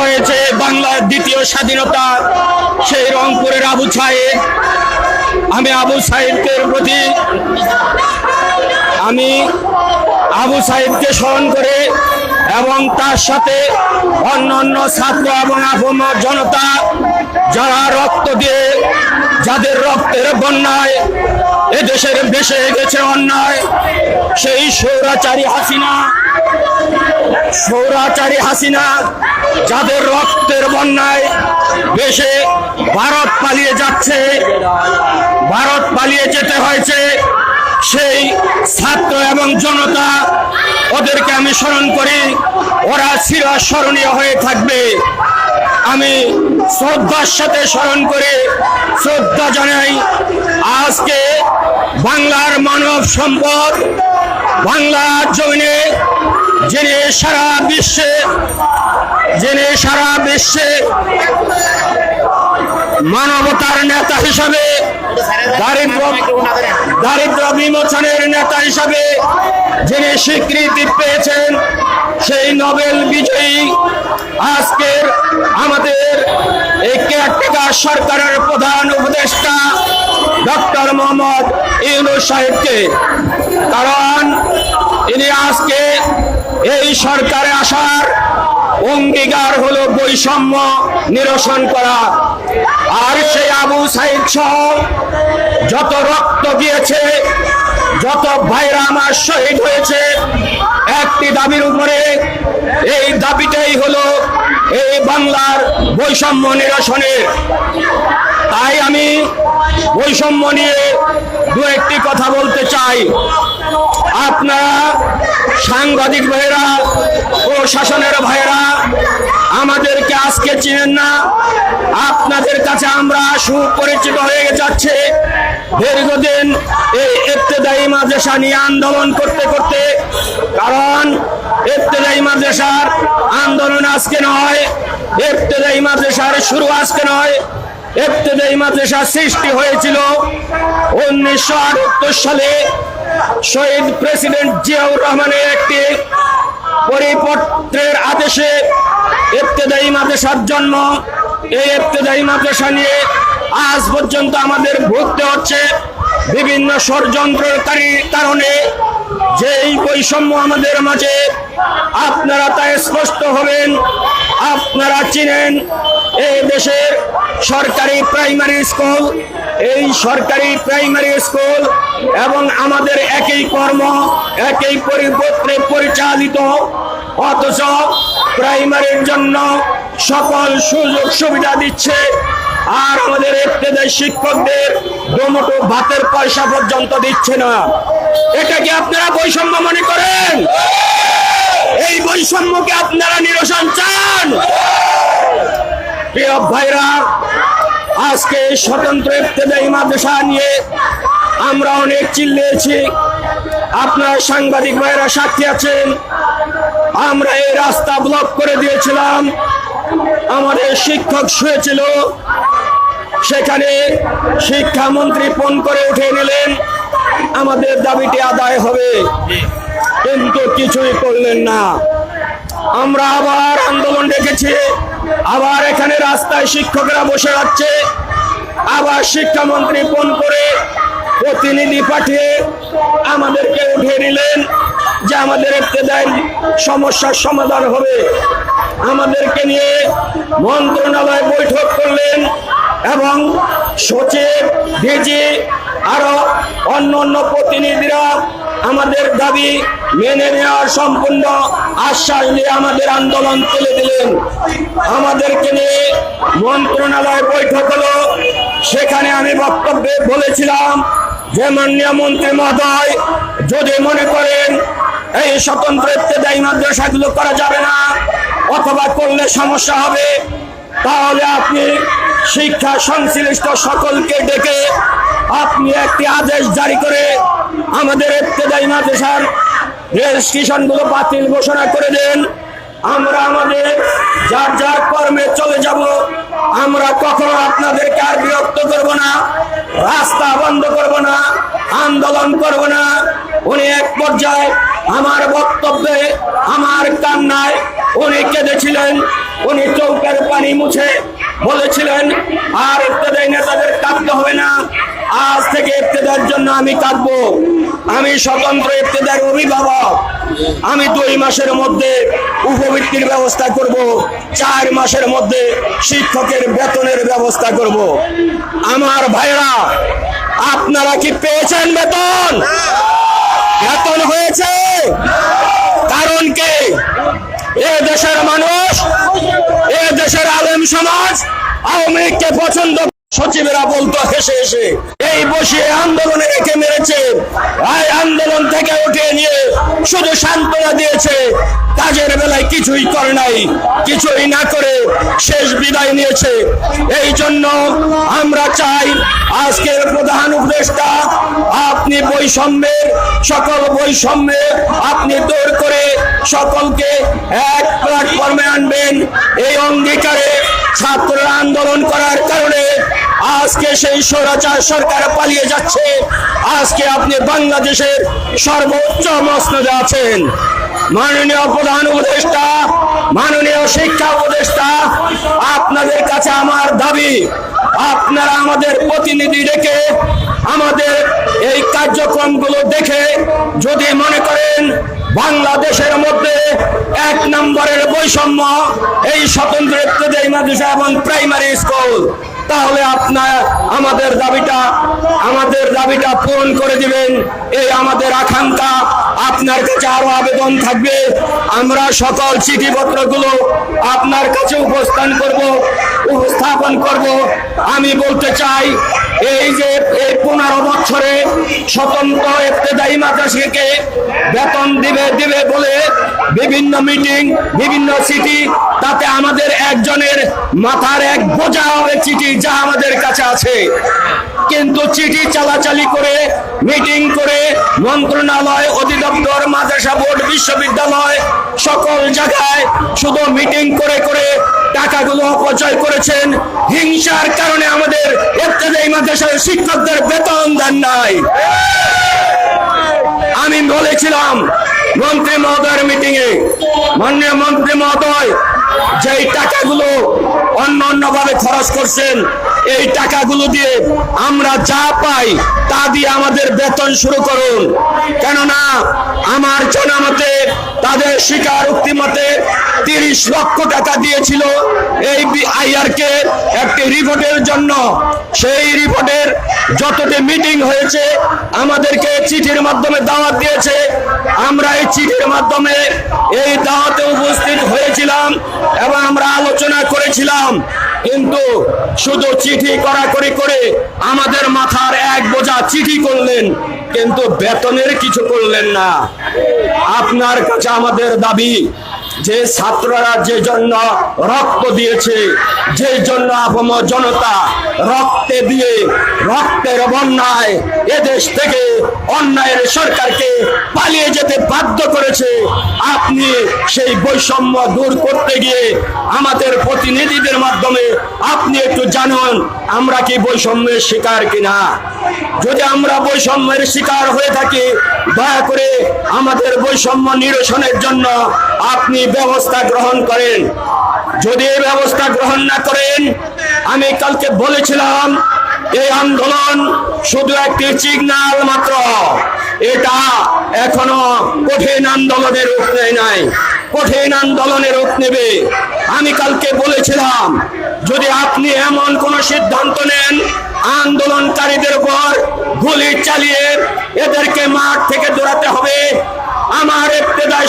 হয়েছে বাংলার দ্বিতীয় স্বাধীনতা। সেই রংপুরের আবু সাহেব। আমি আবু সাহেবদের প্রতি আমি আবু সাহেবকে স্মরণ করে এবং তার সাথে অন্যান্য ছাত্র এবং আপামর জনতা যারা রক্ত দিয়ে, যাদের রক্তের বন্যায় এদেশের বেসে গেছে অন্যায়, সেই সৌরাচারী হাসিনা। সৌরাচারী হাসিনা যাদের রক্তের বন্যায় দেশে ভারত পালিয়ে যাচ্ছে, ভারত পালিয়ে যেতে হয়েছে, সেই ছাত্র এবং জনতা, ওদেরকে আমি স্মরণ করি, ওরা চিরস্মরণীয় হয়ে থাকবে। আমি শ্রদ্ধার সাথে স্মরণ করে শ্রদ্ধা জানাই, আজকে বাংলার মানব সম্পদ, বাংলার জমিনে যিনি সারা বিশ্বে যিনি সারা বিশ্বে মানবতার নেতা হিসাবে, দারিদ্র দারিদ্র বিমোচনের নেতা হিসাবে যিনি স্বীকৃতি পেয়েছেন, সেই নোবেল বিজয়ী আজকের আমাদের এই কেয়ারটেকার সরকারের প্রধান উপদেষ্টা ডক্টর মোহাম্মদ ইউনুস সাহেবকে। কারণ ইনি আজকে এই সরকারে আসার অঙ্গীকার হলো বৈষম্য নিরসন করা। আর সেই আবু সাইদ সহ যত রক্ত গিয়েছে, যত ভাইরা আমার শহীদ হয়েছে, একটি দাবির উপরে এই দাবিটাই হলো এই বাংলার বৈষম্য নিরসনের। তাই আমি বৈষম্য নিয়ে দু একটি কথা বলতে চাই। আপনারা সাংবাদিক ভাইয়েরা প্রশাসনের ভাইয়েরা, আমাদেরকে আজকে চিনেন না। আপনাদের কাছে আমরা সুপরিচিত হয়ে যাচ্ছে। দীর্ঘদিন এই ইবতেদায়ী মাদ্রাসা নিয়ে আন্দোলন করতে করতে, কারণ ইবতেদায়ী মাদ্রাসার আন্দোলন আজকে নয়, ইবতেদায়ী মাদ্রাসার শুরু আজকে নয়। ইবতেদায়ী মাদ্রাসা সৃষ্টি হয়েছিল উনিশশো আটাত্তর সালে। শহীদ প্রেসিডেন্ট জিয়াউর রহমানের একটি পরিপত্রের আদেশে ইবতেদায়ী মাদ্রাসার জন্ম। এই ইবতেদায়ী মাদ্রাসা নিয়ে আজ পর্যন্ত আমাদের ভুগতে হচ্ছে বিভিন্ন ষড়যন্ত্রকারী কারণে। যে এই বৈষম্য আমাদের মাঝে আপনারা তা স্পষ্ট হবেন, আপনারা চিনেন। এই দেশের সরকারি প্রাইমারি স্কুল এই সরকারি প্রাইমারি স্কুল এবং আমাদের একই কর্ম, একই পরিপত্রে পরিচালিত, অথচ প্রাইমারির জন্য সকল সুযোগ সুবিধা দিচ্ছে। আর আমাদের একটেদের শিক্ষকদের দুমুটো ভাতের পয়সা পর্যন্ত দিচ্ছে না। এটা কি আপনারা বৈষম্য মনে করেন? এই বৈষম্যকে আপনারা নিরসন চান? প্রিয় ভাইরা আজকে স্বতন্ত্র ইবতেদায়ী মাদ্রাসা নিয়ে আমরা অনেক চিল্লিয়েছি। আপনার সাংবাদিক ভাইরা সাক্ষী আছেন? আমরা এই রাস্তা ব্লক করে দিয়েছিলাম। আমাদের শিক্ষক শুয়েছিল। সেখানে শিক্ষামন্ত্রী ফোন করে উঠে নিলেন, আমাদের দাবিটি আদায় হবে। কিন্তু কিছুই করলেন না। আমরা আবার আন্দোলন ডেকেছি। আবার এখানে রাস্তায় শিক্ষকরা বসে যাচ্ছে আবার শিক্ষামন্ত্রী ফোন করে প্রতিনিধি পাঠিয়ে আমাদেরকে উঠিয়ে নিলেন যে আমাদের ইবতেদায়ী সমস্যার সমাধান হবে। আমাদেরকে নিয়ে মন্ত্রণালয় বৈঠক করলেন এবং সচিব, ডিজি আরও অন্য অন্য প্রতিনিধিরা আমাদের দাবি মেনে নেওয়ার সম্পূর্ণ আশ্বাস দিয়ে আমাদের আন্দোলন তুলে দিলেন। আমাদেরকে নিয়ে মন্ত্রণালয় বৈঠক হলো। সেখানে আমি বক্তব্যে বলেছিলাম যে মাননীয় মন্ত্রী মহোদয়, যদি মনে করেন এই স্বতন্ত্র ইত্যাদি মাদ্রাসাগুলো করা যাবে না, অথবা করলে সমস্যা হবে, তাহলে আপনি শিক্ষা সংশ্লিষ্ট সকলকে ডেকে আপনি একটি আদেশ জারি করে আমাদের ইত্তেদায়ী মাদ্রাসার রেজিস্ট্রেশনগুলো বাতিল ঘোষণা করে দেন। আমরা আমাদের যার যার কর্মে চলে যাব, আমরা কখনো আপনাদেরকে আর বিরক্ত করব না, রাস্তা বন্ধ করব না, আন্দোলন করব না। উনি এক পর্যায়ে আমার বক্তব্যে, আমার কান্নায় উনি কেঁদেছিলেন, উনি চৌকের পানি মুছে বলেছিলেন, আর ইত্যাদি নেতাদের কাঁদতে হবে না, আজ থেকে ইফতেদার জন্য আমি কাঁদবো। আমি স্বতন্ত্র ইফতেদার অভিভাবক। আমি দুই মাসের মধ্যে উপবৃত্তির ব্যবস্থা করব, চার মাসের মধ্যে শিক্ষকের বেতনের ব্যবস্থা করব। আমার ভাইরা, আপনারা কি পেয়েছেন বেতন? বেতন হয়েছে। কারণ কে? এ দেশের মানুষ, এ দেশের আলেম সমাজ আওয়ামী লীগকে পছন্দ সচিবেরা বলতো, হেসে হেসে, এই বসে আন্দোলনে রেখে মেরেছে। এই আন্দোলন থেকে উঠে নিয়ে শুধু সান্ত্বনা দিয়েছে। কাজের বেলায় কিছুই করে নাই, কিছুই না করে শেষ বিদায় নিয়েছে। এই জন্য আমরা চাই আজকের প্রধান উপদেষ্টা আপনি বৈষম্যের, সকল বৈষম্যে আপনি দূর করে সকলকে এক প্ল্যাটফর্মে আনবেন। এই অঙ্গীকারে ছাত্ররা আন্দোলন করার কারণে আজকে সেই স্বৈরাচার সরকার পালিয়ে যাচ্ছে। আজকে আপনি বাংলাদেশের সর্বোচ্চ মসনদে আছেন। মাননীয় প্রধান উপদেষ্টা, মাননীয় শিক্ষা উপদেষ্টা, আপনাদের কাছে আমার দাবি, আপনারা আমাদের প্রতিনিধি রেখে আমাদের এই কার্যক্রমগুলো দেখে যদি মনে করেন বাংলাদেশের মধ্যে এক নম্বরের বৈষম্য, এই স্বতন্ত্র এবং প্রাইমারি স্কুল। তাহলে আপনার আমাদের দাবিটা আমাদের দাবিটা পূরণ করে দিবেন। এই আমাদের আকাঙ্ক্ষা, আপনার কাছে আরও আবেদন থাকবে। আমরা সকল চিঠিপত্রগুলো আপনার কাছে উপস্থান করব, উপস্থাপন করব। আমি বলতে চাই, এই যে এই পনেরো বছরে স্বতন্ত্র ইফতেদায়ী মাদ্রাসাকে বেতন দিবে দিবে বলে বিভিন্ন মিটিং, বিভিন্ন সিটি তাতে আমাদের একজনের মাথার এক বোঝা হবে চিঠি যা আমাদের কাছে আছে। কিন্তু চিঠি চালাচালি করে, মিটিং করে, মন্ত্রণালয়, অধিদপ্তর, মাদ্রাসা বোর্ড, বিশ্ববিদ্যালয় সকল জায়গায় শুধু মিটিং করে করে টাকাগুলো অপচয় করেছেন। হিংসার কারণে আমাদের এই মাদ্রাসার শিক্ষকদের বেতন দেন নাই। আমি বলেছিলাম, মন্ত্রী মহোদয়ের মিটিং এ মাননীয় মন্ত্রী মহোদয় যেই টাকাগুলো অন্য অন্যভাবে খরচ করছেন এই টাকাগুলো দিয়ে আমরা যা পাই তা দিয়ে আমাদের বেতন শুরু করুন। কেননা আমার জানা মতে তাদের স্বীকারোক্তি মতে তিরিশ লক্ষ টাকা দিয়েছিল এই আইআর কে একটি রিপোর্টের জন্য। সেই রিপোর্টের যতটি মিটিং হয়েছে, আমাদেরকে চিঠির মাধ্যমে দাওয়াত দিয়েছে। আমরা এই চিঠির মাধ্যমে এই দাওয়াতে উপস্থিত হয়েছিলাম এবং আমরা আলোচনা করেছিলাম। কিন্তু শুধু চিঠি করাকরি করে আমাদের মাথার এক বোঝা চিঠি করলেন, কিন্তু বেতনের কিছু করলেন না। আপনার কাছে আমাদের দাবি যে ছাত্ররা যে জন্য রক্ত দিয়েছে, যে জন্য আপম জনতা রক্তে দিয়ে রক্তের বন্যায় এদেশ থেকে অন্যায়ের সরকারকে পালিয়ে যেতে বাধ্য করেছে, আপনি সেই বৈষম্য দূর করতে গিয়ে আমাদের প্রতিনিধিদের মাধ্যমে আপনি একটু জানুন, আমরা কি বৈষম্যের শিকার কিনা? যদি আমরা বৈষম্যের শিকার হয়ে থাকি, দয়া করে আমাদের বৈষম্য নিরসনের জন্য আপনি ব্যবস্থা গ্রহণ করেন। যদি এই ব্যবস্থা গ্রহণ না করেন, আমি কালকে বলেছিলাম, এই আন্দোলন শুধু একটি সিগনাল মাত্র। এটা এখনও কঠিন আন্দোলনের রূপ নেয় নাই। কঠিন আন্দোলনের রূপ নেবে। আমি কালকে বলেছিলাম, যদি আপনি এমন কোন সিদ্ধান্ত নেন, আন্দোলনকারীদের উপর গুলি চালিয়ে এদেরকে মাঠ থেকে দৌড়াতে হবে।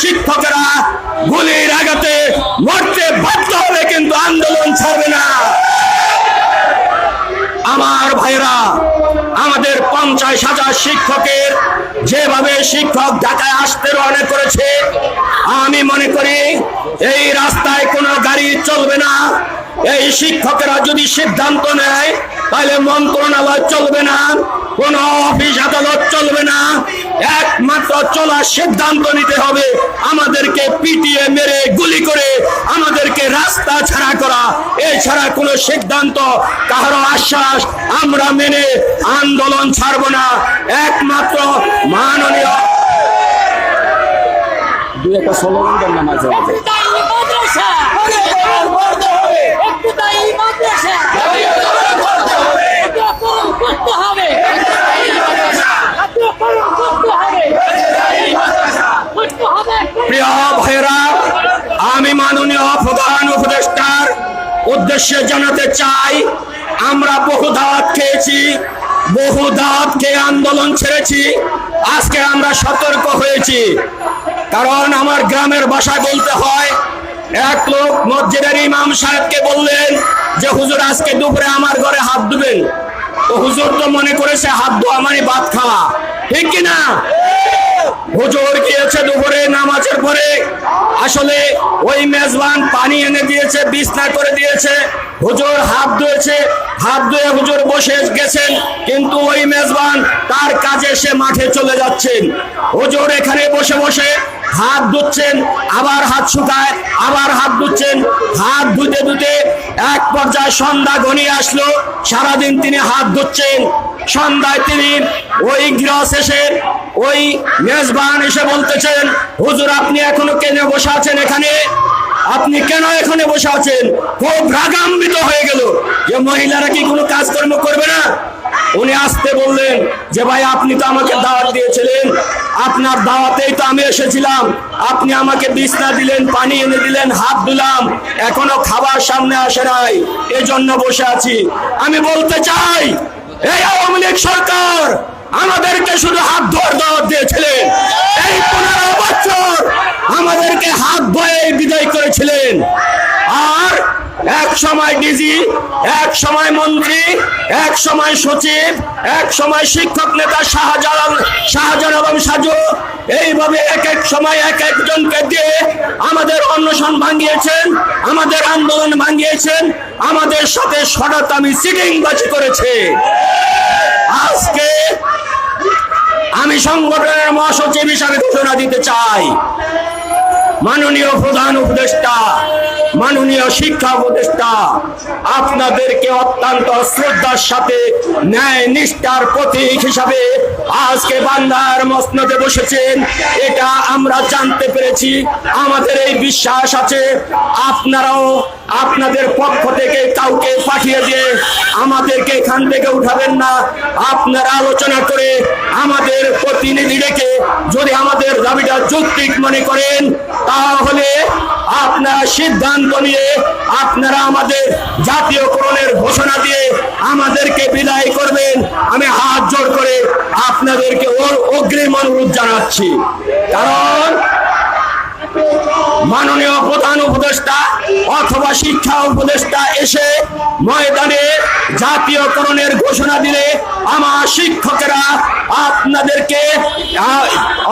শিক্ষকেরা গুলির আঘাতে মরতে বাধ্য হবে, কিন্তু আন্দোলন ছাড়বে না। আমার ভাইরা আমাদের পঞ্চাশ হাজার শিক্ষকের যেভাবে শিক্ষক ঢাকায় আসতে রওনা করেছে, আমি মনে করি এই রাস্তায় কোনো গাড়ি চলবে না। এই শিক্ষকেরা যদি সিদ্ধান্ত নেয়, তাহলে মন্ত্রণালয় চলবে না, কোন অফিস চলার সিদ্ধান্ত নিতে হবে। আমাদেরকে পিটিয়ে মেরে গুলি করে আমাদেরকে রাস্তা ছাড়া করা। এছাড়া কোনো সিদ্ধান্ত কারও আশ্বাস আমরা মেনে আন্দোলন ছাড়ব না। একমাত্র মাননীয় দুই একটা স্লোগান দেন না মাঝে মাঝে একটু দায়ী মাদ্রাসা একটু দায়ী মাদ্রাসা জাতীয়করণ করতে হবে জাতীয়করণ করতে হবে করতে হবে প্রিয় ভাইরা আমি মাননীয় প্রধান উপদেষ্টার উদ্দেশ্যে জানাতে চাই। আমরা বহু দাওয়াত খেয়েছি, বহু দাওয়াত খেয়ে আন্দোলন ছেড়েছি। আজকে আমরা সতর্ক হয়েছি। কারণ আমার গ্রামের ভাষায় বলতে হয়, এক লোক মসজিদের ইমাম সাহেবকে বললেন যে, হুজুর, আজকে দুপুরে আমার ঘরে হাত দিবেন তো হুজুর তো মনে করেছে, হাত ধোয়া মানে ভাত খাওয়া। ঠিক কিনা? হুজুর গিয়েছে দুপুরে, নামাজের পরে। আসলে ওই মেজবান পানি এনে দিয়েছে, বিছনা করে দিয়েছে। হুজুর হাত ধুয়েছে, হাত ধুয়ে হুজুর বসে গেছেন। কিন্তু ওই মেজবান তার কাজে সে মাঠে চলে যাচ্ছেন। হুজুর এখানে বসে বসে হাত ধুচ্ছেন, আবার হাত শুকায়, আবার হাত ধুচ্ছেন। হাত ধুতে ধুতে এক পর্যায়ে সন্ধ্যা ঘনিয়ে আসলো। সারাদিন তিনি হাত ধুচ্ছেন। সন্ধ্যায় তিনি ওই গৃহ শেষে ওই মেজবান এসে বলতেছেন, হুজুর, আপনি এখনও কেন বসে আছেন এখানে? আপনি কেন এখানে বসে আছেন? খুব রাগান্বিত হয়ে গেল। যে মহিলারা কি কোনো কাজকর্ম করবে না? উনি আসতে বললেন, যে ভাই, আপনি তো আমাকে দাওয়াত দিয়েছিলেন। আপনার দাওয়াতেই তো আমি এসেছিলাম। আপনি আমাকে বিছনা দিলেন, পানি এনে দিলেন, হাত দিলাম এখনও খাবার সামনে আসে নাই, এজন্য বসে আছি। আমি বলতে চাই, এই আওয়ামী লীগ সরকার আমাদেরকে শুধু হাত ধর দাওয়াত দিয়েছিলেন। এই পনেরো বছর আমাদেরকে হাত ভয়ে বিদায় করেছিলেন। আর এক সময় ডিজি, এক সময় মন্ত্রী, এক সময় সচিব, এক সময় শিক্ষক নেতা শাহজালাল শাহজাহান এবং সাজু। এইভাবে এক এক সময় এক একজনকে দিয়ে আমাদের অন্বেষণ ভাঙিয়েছেন, আমাদের আন্দোলন ভাঙিয়েছেন, আমাদের সাথে সনাতামি সিটিংবাজি করেছে। আজকে আমি সংগঠনের মহাসচিব হিসাবে ঘোষণা দিতে চাই। মাননীয় প্রধান উপদেষ্টা মাননীয় শিক্ষা উপদেষ্টা, আপনাদেরকে অত্যন্ত শ্রদ্ধার সাথে ন্যায় নিষ্ঠার প্রতীক হিসাবে আজকে বান্দার মসনদে বসেছেন। এটা আমরা জানতে পেরেছি। আমাদের এই বিশ্বাস আছে। আপনারাও আপনাদের পক্ষ থেকে কাউকে পাঠিয়ে দিয়ে আমাদেরকে এখান থেকে উঠাবেন না। আপনারা আলোচনা করে আমাদের প্রতিনিধি রেখে যদি আমাদের দাবিটা যৌক্তিক মনে করেন, তাহলে আপনারা সিদ্ধান্ত নিয়ে আপনারা আমাদের জাতীয়করণের ঘোষণা দিয়ে আমাদেরকে বিদায় করবেন। আমি হাত জোড় করে আপনাদেরকে ওর অগ্রিম অনুরোধ জানাচ্ছি। কারণ মাননীয় প্রধান উপদেষ্টা অথবা শিক্ষা উপদেষ্টা এসে ময়দানে জাতীয়করণের ঘোষণা দিলে আমার শিক্ষকেরা আপনাদেরকে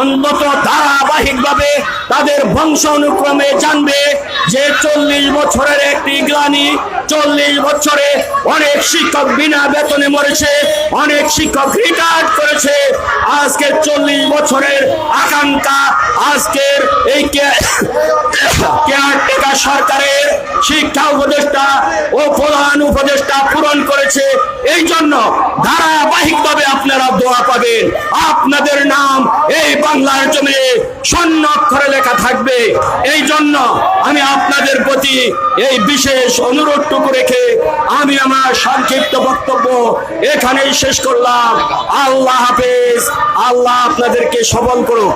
অন্তত ধারাবাহিকভাবে তাদের বংশ অনুক্রমে জানবে যে চল্লিশ বছরের একটি গ্লানি, চল্লিশ বছরে অনেক শিক্ষক বিনা বেতনে মরেছে, অনেক শিক্ষক রিটায়ার্ড করেছে। আজকে চল্লিশ বছরের আকাঙ্ক্ষা, আজকের এই কেয়ারটেকার সরকারের শিক্ষা উপদেষ্টা ও প্রধান উপদেষ্টা পূরণ করেছে। এই জন্য ধারাবাহিকভাবে আপনারা দোয়া পাবেন আপনাদের নাম এই বাংলার জমিনে স্বর্ণ অক্ষরে লেখা থাকবে। এই জন্য আমি আপনাদের প্রতি এই বিশেষ অনুরোধটুকু রেখে আমি আমার সংক্ষিপ্ত বক্তব্য এখানেই শেষ করলাম। আল্লাহ হাফেজ, আল্লাহ আপনাদেরকে সবল করুক।